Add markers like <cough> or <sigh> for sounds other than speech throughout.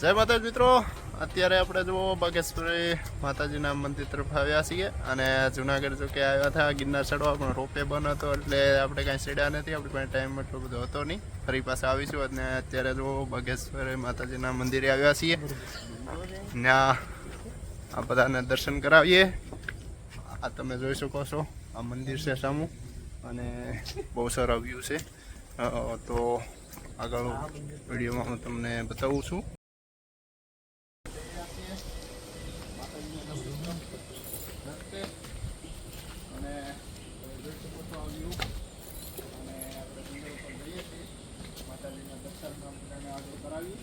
જય માતાજી મિત્રો. અત્યારે આપણે જો બાગેશ્વરી માતાજીના મંદિર તરફ આવ્યા છીએ અને જુનાગઢ જો કે આવ્યા હતા, ગિરનાર ચડવા, પણ રોપે બંધ હતો એટલે આપણે કાંઈ ચડ્યા નથી, આપણી પાસે ટાઈમ એટલો બધો હતો નહીં. ફરી પાસે આવીશું અને અત્યારે જો બાગેશ્વરી માતાજીના મંદિરે આવ્યા છીએ. ત્યાં આ બધાને દર્શન કરાવીએ. આ તમે જોઈ શકો છો, આ મંદિર છે સામું અને બહુ સારા વ્યૂ છે. તો આગળ વિડીયોમાં હું તમને બતાવું છું અને જોઈ શકો છો આ view. અને આપણે ડુંગર ઉપર જઈએ છીએ માતાજીના દર્શન બધાને આગળ કરાવીએ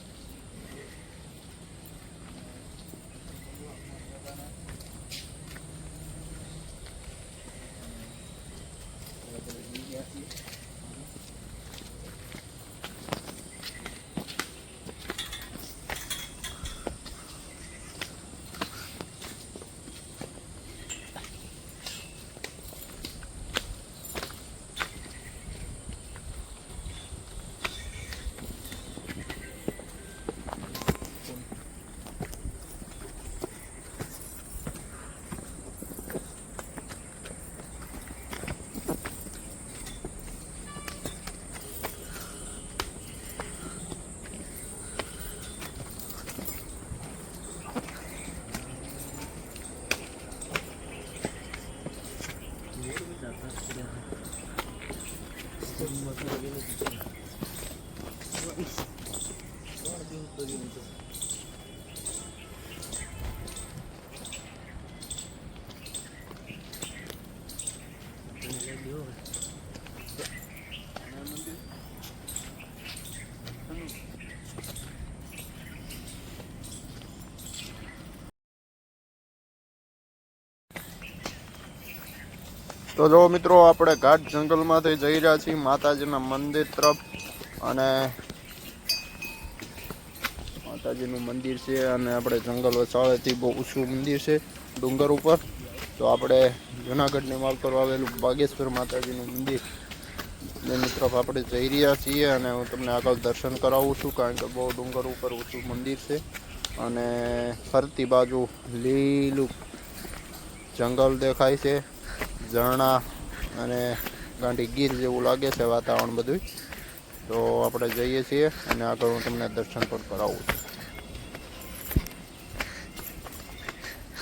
તો જો મિત્રો આપણે ઘાટ જંગલમાંથી જઈ રહ્યા છીએ માતાજીના મંદિર તરફ અને માતાજીનું મંદિર છે અને આપણે જંગલ વસાવેથી બહુ ઊંચું મંદિર છે, ડુંગર ઉપર. તો આપણે જુનાગઢની માલ પર આવેલું બાગેશ્વર માતાજીનું મંદિર. એની તરફ આપણે જઈ રહ્યા છીએ અને હું તમને આગળ દર્શન કરાવું છું, કારણ કે બહુ ડુંગર ઉપર ઊંચું મંદિર છે. અને ફરતી બાજુ લીલું જંગલ દેખાય છે, ઝરણા અને ગાંધી ગીર જેવું લાગે છે વાતાવરણ બધું તો આપણે જઈએ છીએ અને આગળ હું તમને દર્શન પણ કરાવું છું હવે અહીંયા હું બોલો તો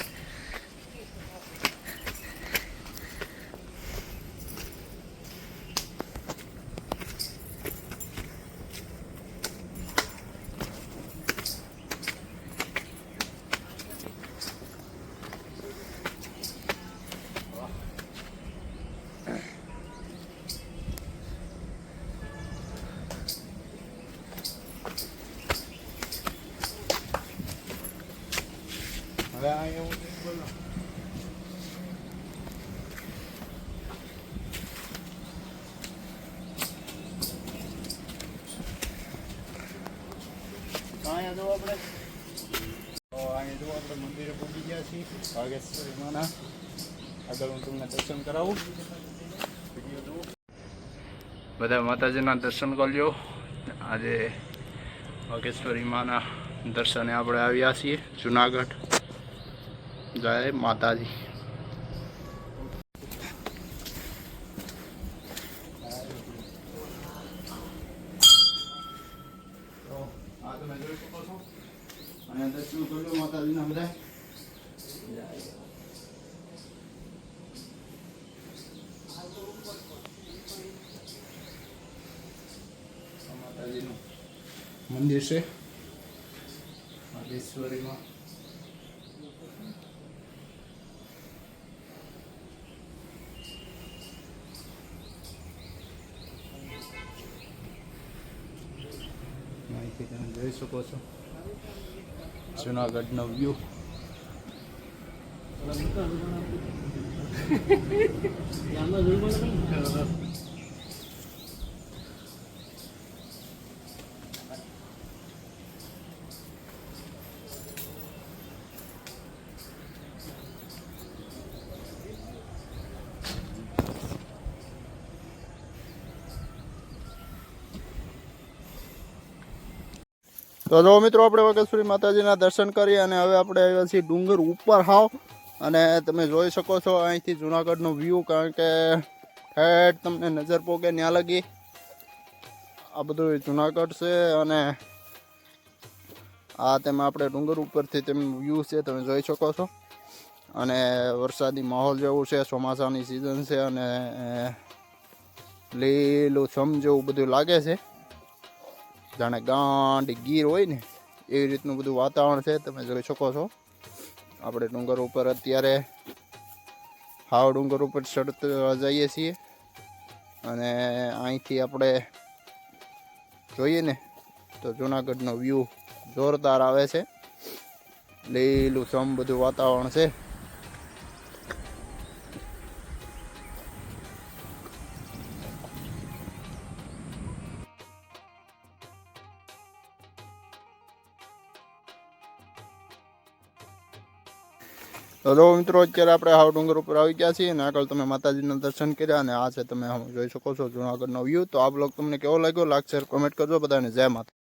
અહીંયા જો આપણે તો અહીંયા જો આપણે મંદિરે પહોંચી ગયા છીએ ભાગેશ્વરી માના આગળ હું તમને દર્શન કરાવું બધા માતાજીના દર્શન કરજો. આજે વાઘેશ્વરી માના દર્શને આપણે આવ્યા છીએ જુનાગઢ. જય માતાજી. અને દર્શન કરજો માતાજીના બધા માતાજીનું મંદિર છે? માગેશ્વરીમાં અહીંથી તમે જોઈ શકો છો. જુનાગઢનો વ્યૂ <laughs> તો જો મિત્રો, આપણે વગેશ્વરી માતાજીના દર્શન કરીએ અને હવે આપણે આવ્યા છીએ ડુંગર ઉપર હાવ. અને તમે જોઈ શકો છો અહીંથી જુનાગઢનો વ્યૂ કારણ કે ઠેઠ તમને નજર પોકે ત્યાં લગી. આ બધું જુનાગઢ છે અને આ તેમાં આપણે ડુંગર ઉપરથી તેમનું વ્યૂ છે, તમે જોઈ શકો છો. અને વરસાદી માહોલ જેવું છે, ચોમાસાની સિઝન છે અને લીલું છમ જેવું બધું લાગે છે. જાણે ગાંડ ગીર હોય ને, એવી રીતનું બધું વાતાવરણ છે, તમે જોઈ શકો છો. આપણે ડુંગર ઉપર અત્યારે હાવ ડુંગર ઉપર ચડતા જઈએ છીએ. અને અહીંથી આપણે જોઈએ ને, તો જુનાગઢનો વ્યૂ જોરદાર આવે છે. લીલું, સમ બધું વાતાવરણ છે. તો મિત્રો, અત્યારે આપણે હાવ ડુંગર ઉપર આવી ગયા છીએ અને આગળ તમે માતાજીના દર્શન કર્યા અને આ છે તમે જોઈ શકો છો જુનાગઢનો વ્યૂ તો આ બ્લોગ તમને કેવો લાગ્યો? લાગશે કોમેન્ટ કરજો બધાને. જય માતા.